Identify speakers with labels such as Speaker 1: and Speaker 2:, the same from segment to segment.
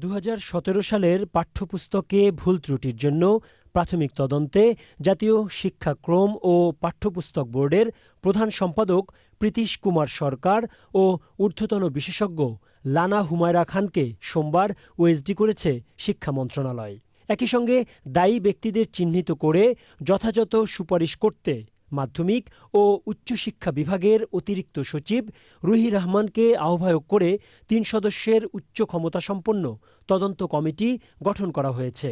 Speaker 1: দু হাজার সতেরো সালের পাঠ্যপুস্তকে ভুল ত্রুটির জন্য প্রাথমিক তদন্তে জাতীয় শিক্ষাক্রম ও পাঠ্যপুস্তক বোর্ডের প্রধান সম্পাদক প্রীতিশ কুমার সরকার ও ঊর্ধ্বতন বিশেষজ্ঞ লানা হুমায়রা খানকে সোমবার ওএসডি করেছে শিক্ষা মন্ত্রণালয়। একই সঙ্গে দায়ী ব্যক্তিদের চিহ্নিত করে যথাযথ সুপারিশ করতে মাধ্যমিক ও উচ্চশিক্ষা বিভাগের অতিরিক্ত সচিব রুহি রহমানকে আহ্বায়ক করে তিন সদস্যের উচ্চ ক্ষমতাসম্পন্ন তদন্ত কমিটি গঠন করা হয়েছে।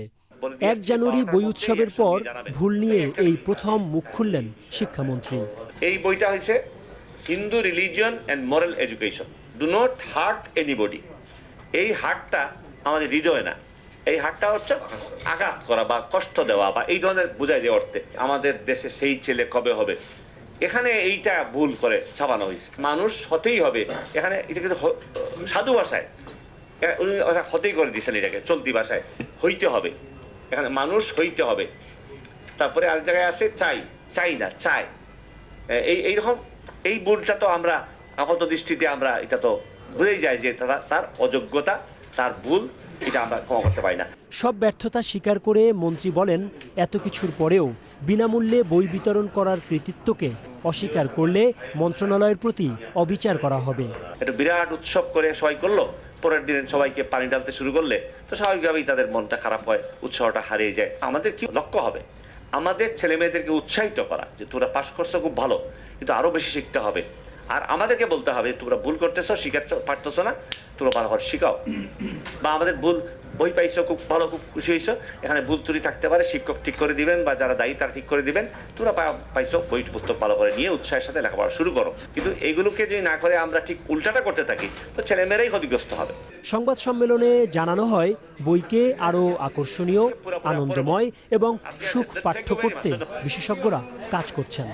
Speaker 1: এক জানুয়ারি বই উৎসবের পর ভুল নিয়ে এই প্রথম মুখ খুললেন শিক্ষামন্ত্রী।
Speaker 2: এই বইটা হয়েছে Hindu religion and moral education. Do not hurt anybody এই হার্টটা আমাদের হৃদয় না। এই হার্টটা হচ্ছে আঘাত করা বা কষ্ট দেওয়া বা এই ধরনের বোঝায় যে অর্থে আমাদের দেশে সেই ছেলে কবে হবে। এখানে এইটা ভুল করে ছাপানো হয়েছে। মানুষ হতেই হবে। এখানে এটা কিন্তু সাধু ভাষায়। উনি হতেই করে দিয়েছেন এটাকে, চলতি ভাষায়। হইতে হবে। এখানে মানুষ হইতে হবে। তারপরে আরেক জায়গায় আছে চাই। চাই না চাই এই এইরকম এই ভুলটা তো আমরা আপাত দৃষ্টিতে আমরা এটা তো বুঝেই যায় যে তারা তার অযোগ্যতা, তার ভুল এটা আমরা ক্ষমা করতে পারি না।
Speaker 1: সব ব্যর্থতা স্বীকার করে মন্ত্রী বলেন এত কিছুর পরেও বিনামূল্যে বই বিতরণ করার কৃতিত্বকে অস্বীকার করলে মন্ত্রণালয়ের প্রতি অবিচার করা হবে।
Speaker 2: একটা বিরাট উৎসব করে সবাই করল পরের দিন সবাইকে পানি ডালতে শুরু করলে তো স্বাভাবিকভাবেই তাদের মনটা খারাপ হয় উৎসাহটা হারিয়ে যায়। আমাদের কি লক্ষ্য হবে? আমাদের ছেলে মেয়েদেরকে উৎসাহিত করা যে তোরা পাশ করছ খুব ভালো কিন্তু আরও বেশি শিখতে হবে। আর আমাদেরকে বলতে হবে তোমরা ভুল করতেছো শিখাচ্ছ পারতেছো না তোমরা ভালো করে শিখাও। বা আমাদের ভুল বই পাইছো খুব ভালো খুব খুশি হয়েছো এখানে ভুল ত্রুটি থাকতে পারে শিক্ষক ঠিক করে দিবেন বা যারা দায়ী তারা ঠিক করে দিবেন। তোমরা পাইছো বই পুস্তক ভালো করে নিয়ে উৎসাহের সাথে লেখাপড়া শুরু করো। কিন্তু এগুলোকে যদি না করে আমরা ঠিক উল্টাটা করতে থাকি তো ছেলেমেয়েরাই ক্ষতিগ্রস্ত হবে।
Speaker 1: সংবাদ সম্মেলনে জানানো হয় বইকে আরও আকর্ষণীয় আনন্দময় এবং সুখ পাঠ্য করতে বিশেষজ্ঞরা কাজ করছেন।